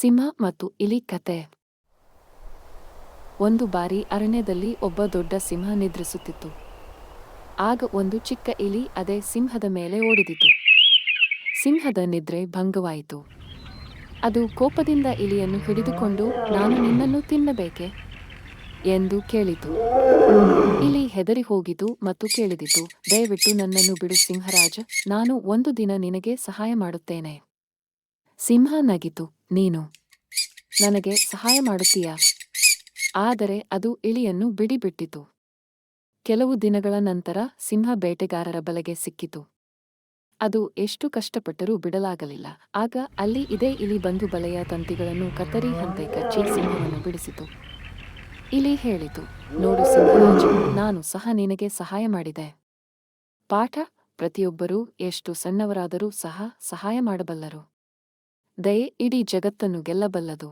ಸಿಂಹ ಮತ್ತು ಇಲಿ ಕತೆ. ಒಂದು ಬಾರಿ ಅರಣ್ಯದಲ್ಲಿ ಒಬ್ಬ ದೊಡ್ಡ ಸಿಂಹ ನಿದ್ರಿಸುತ್ತಿತ್ತು. ಆಗ ಒಂದು ಚಿಕ್ಕ ಇಲಿ ಅದೇ ಸಿಂಹದ ಮೇಲೆ ಓಡಿದಿತು. ಸಿಂಹದ ನಿದ್ರೆ ಭಂಗವಾಯಿತು. ಅದು ಕೋಪದಿಂದ ಇಲಿಯನ್ನು ಹಿಡಿದುಕೊಂಡು, ನಾನು ನಿನ್ನನ್ನು ತಿನ್ನಬೇಕೆ? ಎಂದು ಕೇಳಿತು. ಇಲಿ ಹೆದರಿ ಹೋಗಿತು ಮತ್ತು ಕೇಳಿದಿತು ದಯವಿಟ್ಟು ನನ್ನನ್ನು ಬಿಡು ಸಿಂಹರಾಜ, ನಾನು ಒಂದು ದಿನ ನಿನಗೆ ಸಹಾಯ ಮಾಡುತ್ತೇನೆ. ಸಿಂಹ ನಗಿತು. ನೀನು. ನನಗೆ ಸಹಾಯ ಮಾಡುತ್ತೀಯಾ? ಆದರೆ ಅದು ಇಲಿಯನ್ನು ಬಿಡಿಬಿಟ್ಟಿತು. ಕೆಲವು ದಿನಗಳ ನಂತರ ಸಿಂಹ ಬೇಟೆಗಾರರ ಬಲೆಗೆ ಸಿಕ್ಕಿತು. ಅದು ಎಷ್ಟು ಕಷ್ಟಪಟ್ಟರೂ ಬಿಡಲಾಗಲಿಲ್ಲ. ಆಗ ಅಲ್ಲಿ ಇದೇ ಇಲಿ ಬಂದು ಬಲೆಯ ತಂತಿಗಳನ್ನು ಕತ್ತರಿ ಹಂತೆ ಕಚ್ಚಿ ಸಿಂಹವನ್ನು ಬಿಡಿಸಿತು. ಇಲಿ ಹೇಳಿತು, ನೋಡು ಸಿಂಹರಾಜ, ನಾನು ಸಹ ನಿನಗೆ ಸಹಾಯ ಮಾಡಿದೆ. ಪಾಠ, ಪ್ರತಿಯೊಬ್ಬರೂ ಎಷ್ಟು ಸಣ್ಣವರಾದರೂ ಸಹ ಸಹಾಯ ಮಾಡಬಲ್ಲರು. ದಯೆ ಇಡೀ ಜಗತ್ತನ್ನು ಗೆಲ್ಲಬಲ್ಲದು.